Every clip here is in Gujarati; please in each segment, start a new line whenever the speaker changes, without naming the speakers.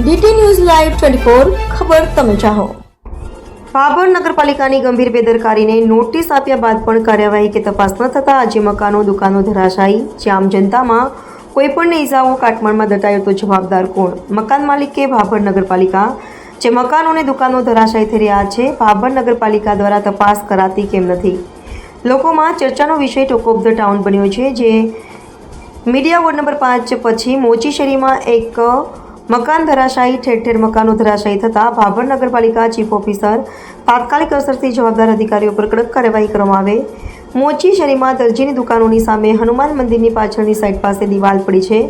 DT news live twenty four ખબર તમે ચાહો. ભાભર નગરપાલિકાની ગંભીર બેદરકારીને નોટિસ આપ્યા બાદ પણ કાર્યવાહી કે તપાસ ન થતાં આજે મકાનો, દુકાનો ધરાશાયી. જે આમ જનતામાં કોઈ પણ ઇજાઓ કાટમાળમાં દટાયો તો જવાબદાર કોણ? મકાન માલિક ભાભર નગરપાલિકા. જે મકાનો અને દુકાનો ધરાશાયી થઈ રહ્યા છે, ભાભર નગરપાલિકા દ્વારા તપાસ કરાતી કેમ નથી? લોકોમાં ચર્ચાનો વિષય ટોક ઓફ ધ ટાઉન બન્યો છે, જે મીડિયા વોર્ડ નંબર પાંચ પછી મોચી શેરીમાં એક મકાન ધરાશાયી ઠેર ઠેર મકાનો ધરાશાયી થતાં ભાભર નગરપાલિકા ચીફ ઓફિસર તાત્કાલિક અસરથી જવાબદાર અધિકારીઓ પર કડક કાર્યવાહી કરવામાં આવે. મોચી શેરીમાં દરજીની દુકાનોની સામે હનુમાન મંદિરની પાછળની સાઈડ પાસે દિવાલ પડી છે.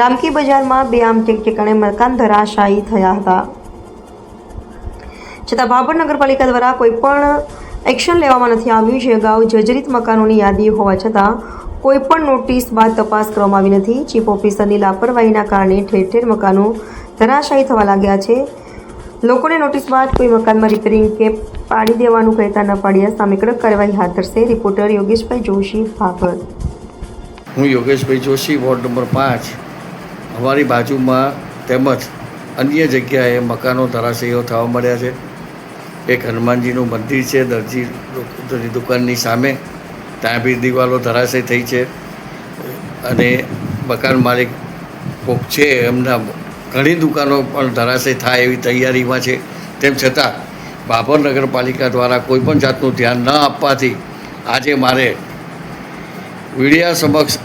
રામકી બજારમાં બે આમ ઠેક ઠેકાણે મકાન ધરાશાયી થયા હતા. છતાં ભાભર નગરપાલિકા દ્વારા કોઈ પણ એક્શન લેવામાં નથી આવ્યું. છે અગાઉ જર્જરિત મકાનોની યાદી હોવા છતાં કોઈ પણ નોટિસ બાદ તપાસ કરવામાં આવી નથી. ચીફ ઓફિસરની લાપરવાહીના કારણે ઠેર ઠેર મકાનો ધરાશાયી થવા લાગ્યા છે. લોકોને નોટિસ બાદ કોઈ મકાનમાં રિપેરિંગ કે પાડી દેવાનું કહેતા ન પાડ્યા. સામે કડક કાર્યવાહી હાથ ધરશે રિપોર્ટર યોગેશભાઈ જોશી ભાગવત
હું યોગેશભાઈ જોશી, વોર્ડ નંબર પાંચ. અમારી બાજુમાં તેમજ અન્ય જગ્યાએ મકાનો ધરાશયો થવા મળ્યા છે. એક હનુમાનજીનું મંદિર છે, દરજી દુકાનની સામે. ત્યાં બી દિવાલો ધરાશય થઈ છે. અને મકાન માલિક કોક છે, એમના ઘણી દુકાનો પણ ધરાશય થાય એવી તૈયારીમાં છે. તેમ છતાં, બાબર નગરપાલિકા દ્વારા કોઈપણ જાતનું ધ્યાન ન આપવાથી આજે મારે મીડિયા સમક્ષ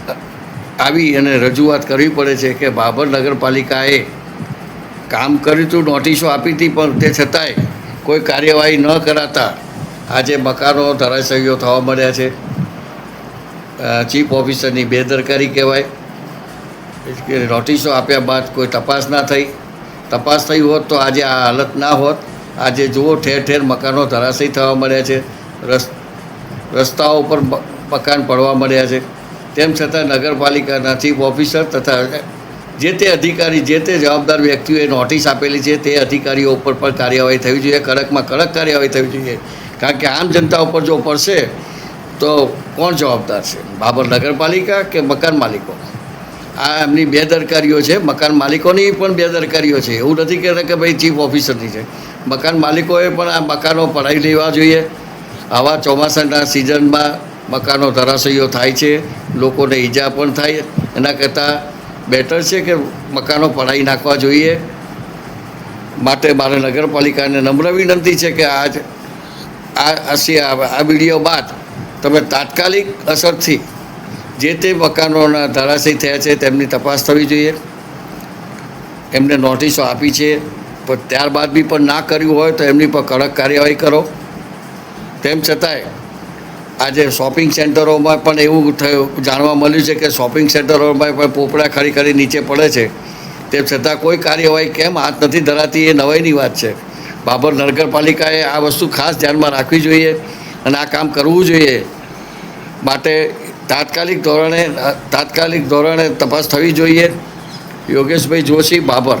આવી અને રજૂઆત કરવી પડે છે કે બાબર નગરપાલિકાએ કામ કર્યું હતું, નોટિસો આપી હતી, પણ તે છતાંય કોઈ કાર્યવાહી ન કરાતા આજે મકાનો ધરાશયીઓ થવા મળ્યા છે. ચીફ ઓફિસરની બેદરકારી કહેવાય. નોટિસો આપ્યા બાદ કોઈ તપાસ ના થઈ. તપાસ થઈ હોત તો આજે આ હાલત ના હોત. આજે જુઓ ઠેર ઠેર મકાનો ધરાશયી થવા મળ્યા છે. રસ, રસ્તાઓ પર મકાન પડવા મળ્યા છે. તેમ છતાં નગરપાલિકાના ચીફ ઓફિસર તથા જે તે અધિકારી, જે તે જવાબદાર વ્યક્તિઓએ નોટિસ આપેલી છે, તે અધિકારીઓ ઉપર પણ કાર્યવાહી થવી જોઈએ. કડકમાં કડક કાર્યવાહી થવી જોઈએ. કારણ કે આમ જનતા ઉપર જો પડશે તો કોણ જવાબદાર છે? બાબર નગરપાલિકા કે મકાન માલિકો? આ એમની બેદરકારીઓ છે. મકાન માલિકોની પણ બેદરકારીઓ છે. એવું નથી કહેતા કે ભાઈ ચીફ ઓફિસરની છે. મકાન માલિકોએ પણ આ મકાનો પડાવી લેવા જોઈએ. આવા ચોમાસાના સિઝનમાં મકાનો ધરાશયો થાય છે. લોકોને ઈજા પણ થાય. એના કરતાં બેટર છે કે મકાનો પડાવી નાખવા જોઈએ. માટે મારે નગરપાલિકાને નમ્ર વિનંતી છે કે આજ આ આ આ વીડિયો બાદ તમે તાત્કાલિક અસરથી જે તે મકાનોના ધરાશયી થયા છે તેમની તપાસ થવી જોઈએ. એમને નોટિસો આપી છે. પણ ત્યારબાદ બી પણ ના કર્યું હોય તો એમની પર કડક કાર્યવાહી કરો. તેમ છતાંય આજે શોપિંગ સેન્ટરોમાં પણ એવું થયું, જાણવા મળ્યું છે કે શોપિંગ સેન્ટરોમાં પણ પોપડા ખરી ખરી નીચે પડે છે. તેમ છતાં કોઈ કાર્યવાહી કેમ હાથ નથી ધરાતી એ નવાઈની વાત છે. બાબર નગરપાલિકાએ આ વસ્તુ ખાસ ધ્યાનમાં રાખવી જોઈએ. અને આ કામ કરવું જોઈએ. માટે તાત્કાલિક ધોરણે તાત્કાલિક ધોરણે તપાસ થવી જોઈએ. યોગેશભાઈ જોશી, બાબર.